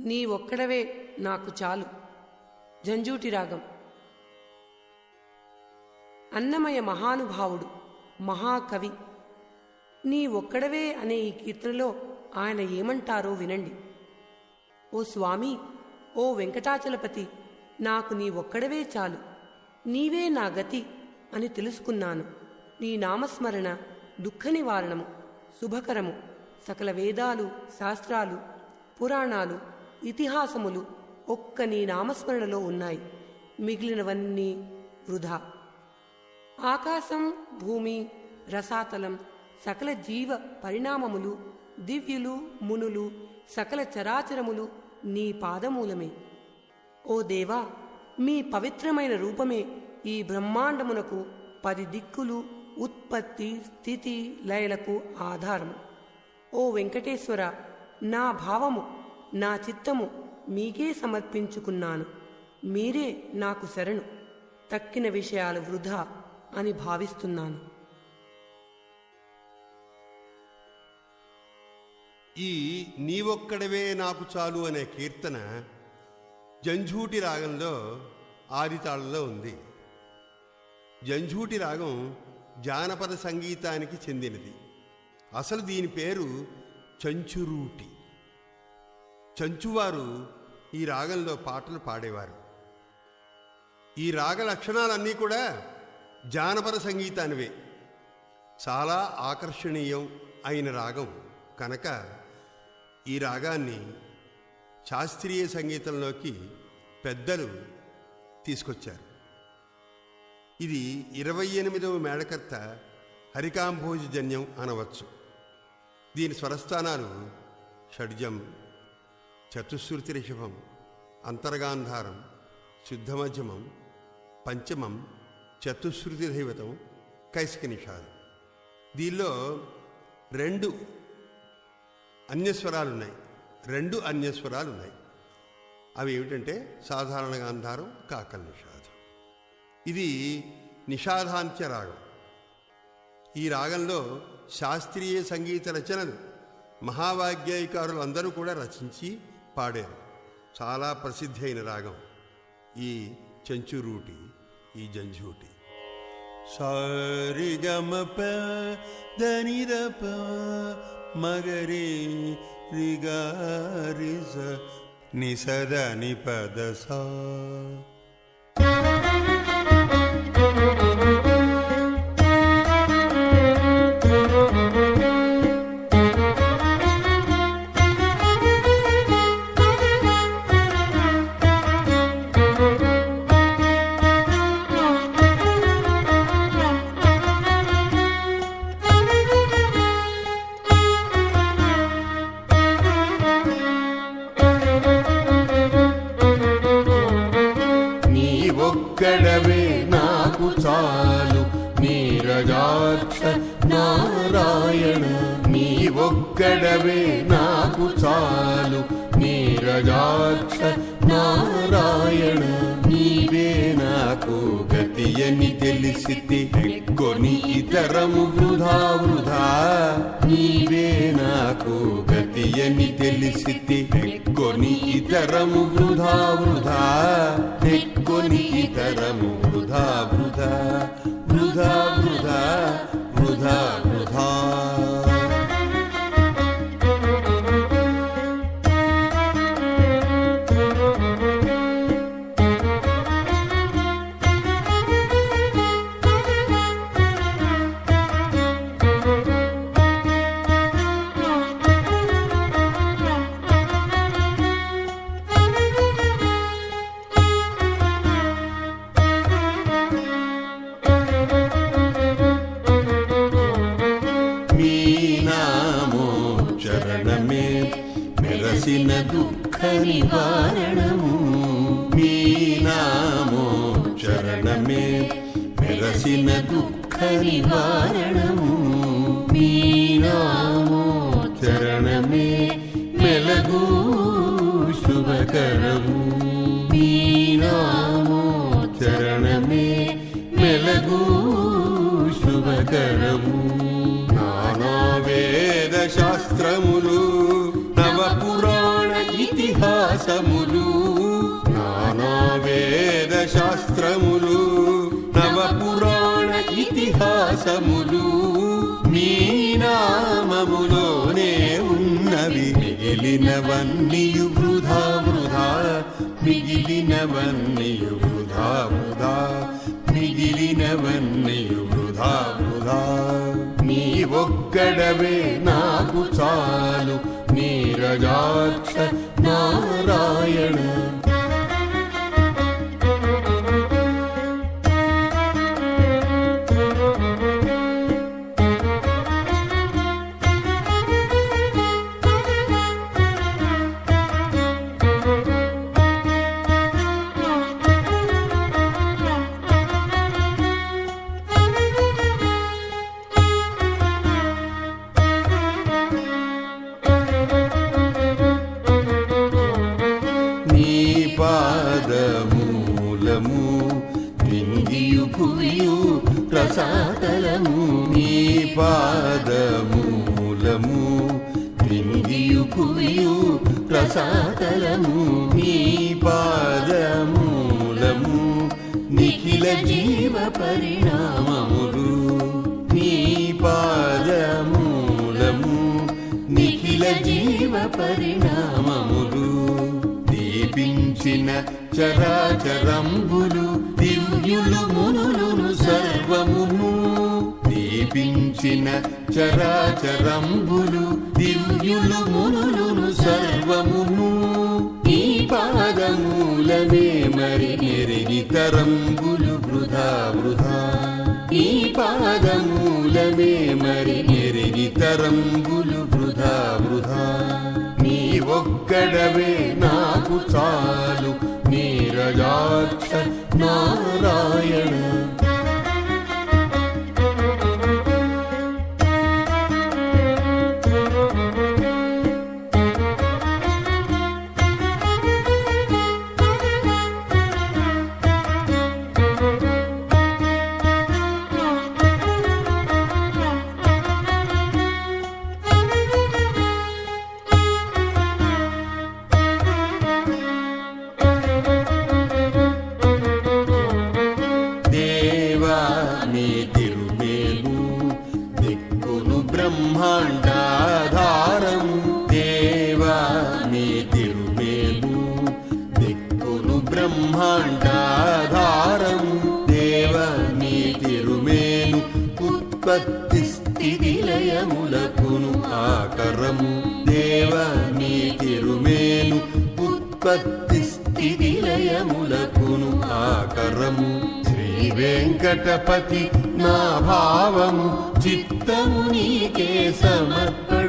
నీ ఒక్కడవే నాకు చాలు. జంజూటి రాగం. అన్నమయ మహానుభావుడు మహాకవి. నీ ఒక్కడవే అనే ఈ కీర్తనలో ఆయన ఏమంటారో వినండి. ఓ స్వామి ఓ వెంకటాచలపతి నాకు నీ ఒక్కడవే చాలు. నీవే నా గతి అని తెలుసుకున్నాను. నీ నామస్మరణ దుఃఖ నివారణము శుభకరము సకల వేదాలు శాస్త్రాలు పురాణాలు ఇతిహాసములు ఒక్క నీ నామస్మరణలో ఉన్నాయి. మిగిలినవన్నీ వృధా. ఆకాశం భూమి రసాతలం సకల జీవ పరిణామములు దివ్యులు మునులు సకల చరాచరములు నీ పాదమూలమే. ఓ దేవా మీ పవిత్రమైన రూపమే ఈ బ్రహ్మాండమునకు పది దిక్కులు ఉత్పత్తి స్థితి లయలకు ఆధారము. ఓ వెంకటేశ్వర నా భావము నా చిత్తము మీకే సమర్పించుకున్నాను. మీరే నాకు శరణు. తక్కిన విషయాలు వృధా అని భావిస్తున్నాను. ఈ నీవొక్కడవే నాకు చాలు అనే కీర్తన జంఝూటి రాగంలో ఆదితాళంలో ఉంది. జంఝూటి రాగం జానపద సంగీతానికి చెందినది. అసలు దీని పేరు చంచురూటి. చంచువారు ఈ రాగంలో పాటలు పాడేవారు. ఈ రాగ లక్షణాలన్నీ కూడా జానపద సంగీతానివే. చాలా ఆకర్షణీయం అయిన రాగం. కనుక ఈ రాగాన్ని శాస్త్రీయ సంగీతంలోకి పెద్దలు తీసుకొచ్చారు. ఇది ఇరవై ఎనిమిదవ మేళకర్త హరికాంభోజజన్యం అనవచ్చు. దీని స్వరస్థానాలు షడ్జం చతుశ్రుతి రిషభం అంతర్గాంధారం శుద్ధమధ్యమం పంచమం చతుశ్రుతి దైవతం కైసిక నిషాదం. దీనిలో రెండు అన్యస్వరాలు ఉన్నాయి రెండు అన్యస్వరాలు ఉన్నాయి అవి ఏమిటంటే సాధారణ గాంధారం కాకల్ నిషాదం. ఇది నిషాదాంత్య రాగం. ఈ రాగంలో శాస్త్రీయ సంగీత రచనలు మహావాగ్యాయకారులు అందరూ కూడా రచించి పాడారు. చాలా ప్రసిద్ధి అయిన రాగం. ఈ చెంచురూటి ఈ జంఝూటి. సారిగమప ధనిరప మగరే రిగారిస నిసద నిపద సా. ఒక్కడవే నాకు చాలు. నీరజాక్ష నారాయణ నీవే నాకు గతియని తెలిసితే కొని ఇతరము వృధా వృధా. నీవే నాకు గతియని తెలిసితే కొని ఇతరము వృధా వృధా. కొని ఇతరము వృధా వృధా. చరణమే మెరసిన దుఃఖ నివారణము మీ నామో చరణమే మెరసిన దుఃఖ నివారణము మీ నామో చరణమే మెలగు శుభకరము మీ నామో శాస్త్రములు నవ పురాణ ఇతిహాసములు నానా వేద శాస్త్రములు నవ పురాణ ఇతిహాసములు మీ నామములోనే ఉన్నవి. మిగిలినవన్నీయు వృధా వృధా మిగిలినవన్నీయు వృధా వృధా మిగిలినవన్నీయు వృధా వృధా. నీ ఒక్కడవే నా నీరజాక్ష ప్రసాదలము నీ పాదమూలము నిందియు భువియు ప్రసాదలము నీ పాదమూలము నిఖిల జీవ పరిణామములు నీ పాదమూలము నిఖిల జీవ పరిణామ దీపించిన చరాచరంబులు దివ్యులు మునులును సర్వమును. దీపించిన చరాచరంబులు దివ్యులు మునులును సర్వమును. ఈ పాదమూలమే మరి ఎరిగి తరంబులు వృధా వృధా. ఈ పాదమూలమే మరి ఎరిగి తరంబులు వృధా వృధా. నీ ఒక్క ఒక్కడవే నాకు చాలు. నీరజాక్ష నారాయణ. బ్రహ్మాండాధారం దేవ నీ తిరుమేను ఉత్పత్తి స్థితి లయములకును ఆకరము దేవ నీ తిరుమేను ఉత్పత్తి స్థితి లయములకును ఆకరము శ్రీ వెంకటపతి నా భావము చిత్తము నీకే సమర్పణ.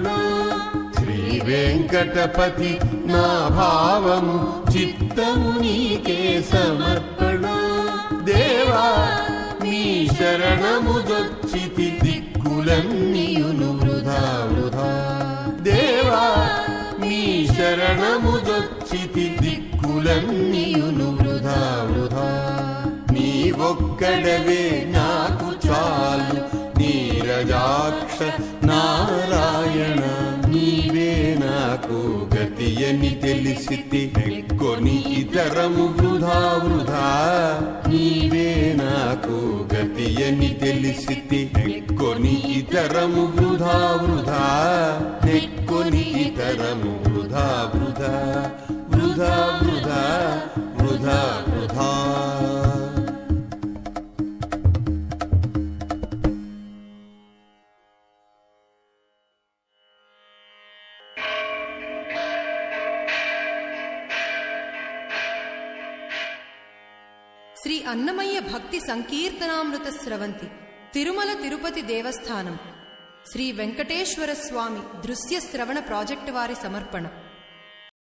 వెంకటపతి నా భావము చిత్తము నీకే సమర్పణ. దేవా నీ శరణము దొచ్చితి దిక్కులన్నీయును వృధా వృధా. దేవా నీ శరణము దొచ్చితి దిక్కులన్నీయును వృధా వృధా. నీ ఒక్కడవే నాకు చాలు నీరజాక్ష నారాయణ. గతి అని తెలిసితి కొని ఇతరము వృధా వృధా. నీవే నాకు గతి అని తెలిసితి కొని ఇతరము వృధా వృధా. నెక్కొని ఇతరము వృధా వృధా. వృధా వృధా వృధా వృధా. శ్రీ అన్నమయ్య భక్తి సంకీర్తనామృత స్రవంతి తిరుమల తిరుపతి దేవస్థానం. శ్రీ వెంకటేశ్వర స్వామి దృశ్య శ్రవణ ప్రాజెక్టు వారి సమర్పణ.